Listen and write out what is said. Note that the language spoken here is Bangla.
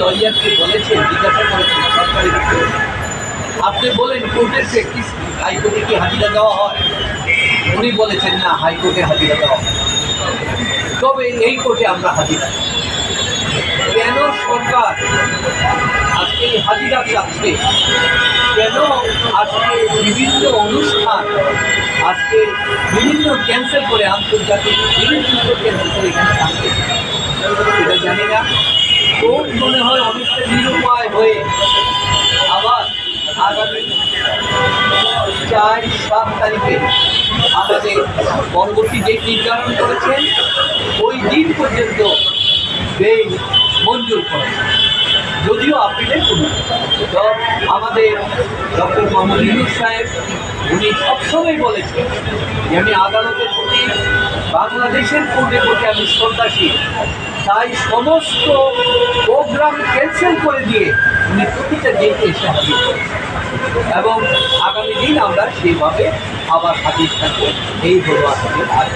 লয়ারকে বলেছেন জিজ্ঞাসা করেছেন সরকারি আপনি বলেন কোর্টের প্র্যাকটিস হাইকোর্টে কি হাজিরা দেওয়া হয়? উনি বলেছেন, না, হাইকোর্টে হাজিরা দেওয়া হয় তবে এই কোর্টে আমরা হাজিরা কেন সরকার আজকে হাজিরা চাচ্ছে কেন আজকে বিভিন্ন অনুষ্ঠান, আজকে বিভিন্ন ক্যান্সেল করে আন্তর্জাতিক বিভিন্ন ক্যান্সেল করে এখানে থাকছে এটা জানি না। খুব মনে হয় অনেকটা নিরুপায় হয়ে আবার আগামী চার, সাত তারিখে আমাদের পরবর্তী ডেট নির্ধারণ করেছেন, ওই দিন পর্যন্ত বেল মঞ্জুর করেছেন যদিও আপিলের কোনো। আমাদের মোহাম্মদ ইউনুস সাহেব, উনি সবসময় বলেছেন যে আমি আদালতের প্রতি, বাংলাদেশের কোর্টের প্রতি আমি শ্রদ্ধাশীল। তাই সমস্ত প্রোগ্রাম ক্যান্সেল করে দিয়ে উনি প্রতিটা ডেটে এসে হাজির এবং আগামী দিন আমরা সেইভাবে আবার হাজির থাকব। এই হলো আসলে আজ